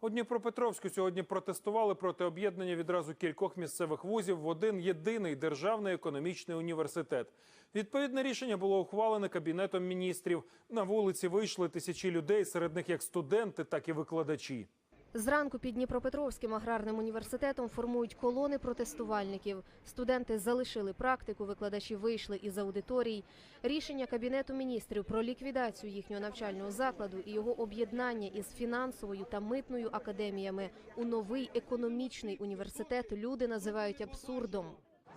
У Дніпропетровську сьогодні протестували проти об'єднання відразу кількох місцевих вузів в один єдиний державний економічний університет. Відповідне рішення було ухвалене кабінетом міністрів. На вулиці вийшли тисячі людей, серед них як студенти, так і викладачі. Зранку під Дніпропетровським аграрним університетом формують колони протестувальників. Студенти залишили практику, викладачі вийшли із аудиторій. Рішення кабінету міністрів про ліквідацію їхнього навчального закладу і його об'єднання із фінансовою та митною академіями у новий економічний університет люди називають абсурдом.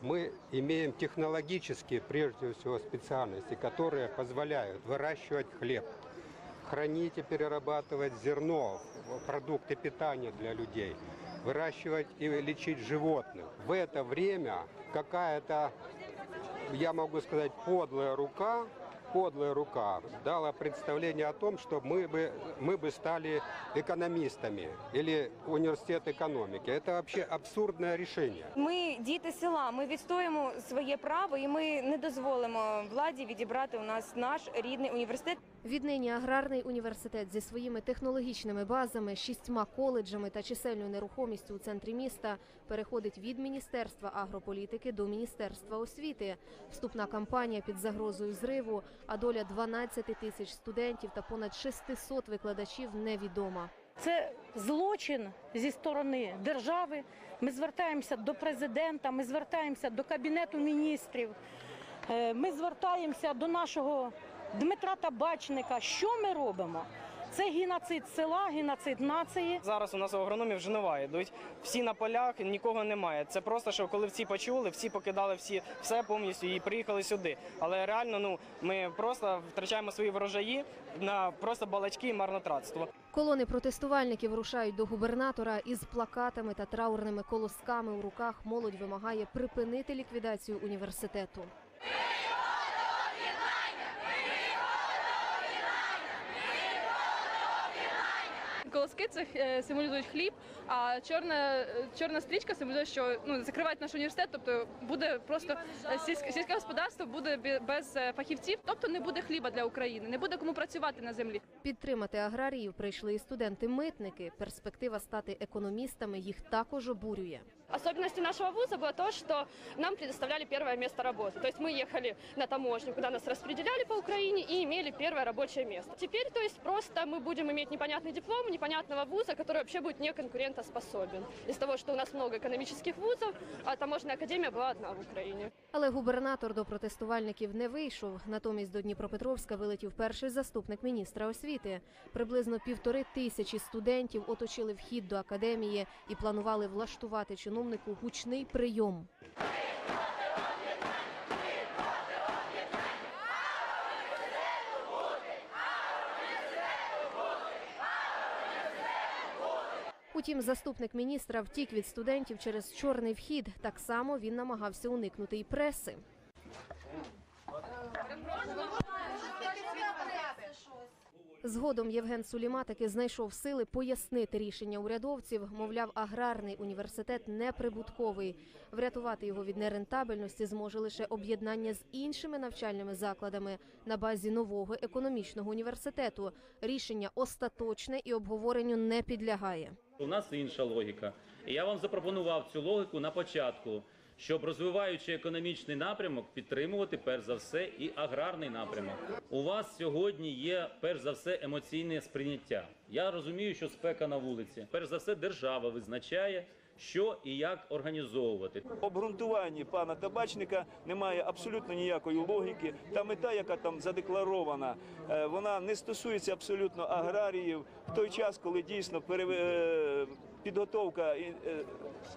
Мы имеем технологические, прежде всего, специальности, которые позволяют выращивать хлеб, Хранить и перерабатывать зерно, продукты питания для людей, выращивать и лечить животных. В это время какая-то, я могу сказать, подлая рука, подлая рука дала представление о том, что мы бы, мы бы стали экономистами или университет экономики. Это вообще абсурдное решение. Ми діти села. Ми відстоїмо своє право, і ми не дозволимо владі відібрати у нас наш рідний університет. Віднині аграрний університет зі своїми технологічними базами, шістьма коледжами та чисельною нерухомістю у центрі міста переходить від міністерства агрополітики до міністерства освіти. Вступна кампанія під загрозою зриву, а доля 12 тисяч студентів та понад 600 викладачів невідома. Це злочин зі сторони держави. Ми звертаємося до президента, ми звертаємося до кабінету міністрів. Е, Ми звертаємося до нашого Дмитра Табачника. Що ми робимо? Це геноцид села, геноцид нації. Зараз у нас у агрономів жнива йдуть всі на полях, нікого немає. Це просто що коли всі почули, всі покидали всі все повністю і приїхали сюди. Але реально, ну ми просто втрачаємо свої врожаї на просто балачки і марнотратство. Колони протестувальників рушають до губернатора із плакатами та траурними колосками у руках. Молодь вимагає припинити ліквідацію університету. Колоски це е, символізують хліб, а чорна, чорна стрічка символізує, що ну, закривають наш університет, тобто буде просто е, сільське, сільське господарство буде бі- без е, фахівців, тобто не буде хліба для України, не буде кому працювати на землі. Підтримати аграріїв прийшли і студенти-митники. Перспектива стати економістами їх також обурює. Особенностью нашего вуза было то, что нам предоставляли первое место работы. То есть мы ехали на таможню, куда нас распределяли по Украине и имели первое рабочее место. Теперь, то есть, просто мы будем иметь непонятный диплом непонятного вуза, который вообще будет не конкурентоспособен. Из того, что у нас много экономических вузов, а таможенная академия была одна в Украине. Але губернатор до протестувальників не вийшов. Натомість до Дніпропетровська вилетів перший заступник міністра освіти. Приблизно півтори тисячі студентів оточили вхід до академії і планували влаштувати чиновнику гучний прийом. Утім, заступник міністра втік від студентів через чорний вхід. Так само він намагався уникнути і преси. Згодом Євген Суліма таки знайшов сили пояснити рішення урядовців. Мовляв, аграрний університет неприбутковий. Врятувати його від нерентабельності зможе лише об'єднання з іншими навчальними закладами на базі нового економічного університету. Рішення остаточне і обговоренню не підлягає. У нас інша логіка. Я вам запропонував цю логіку на початку, щоб розвиваючи економічний напрямок, підтримувати перш за все і аграрний напрямок. У вас сьогодні є перш за все емоційне сприйняття. Я розумію, що спека на вулиці. Перш за все, держава визначає, що і як організовувати. обґрунтуванні пана табачника немає абсолютно ніякої логіки. Та мета, яка там задекларована, е, вона не стосується абсолютно аграріїв в той час, коли дійсно пере- е, підготовка е,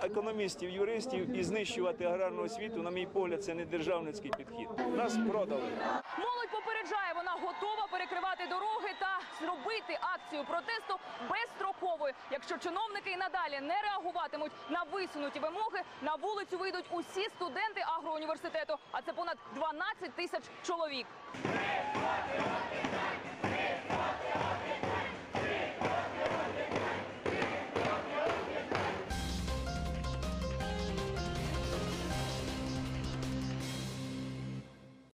економістів, юристів і знищувати аграрну освіту, на мій погляд, це не державницький підхід. Нас продали. Молодь попереджає, вона готова перекривати дороги та зробити акцію протесту безстроковою. Якщо чиновники і надалі не реагуватимуть на висунуті вимоги, на вулицю вийдуть усі студенти агроуніверситету, а це понад 12 тисяч чоловік.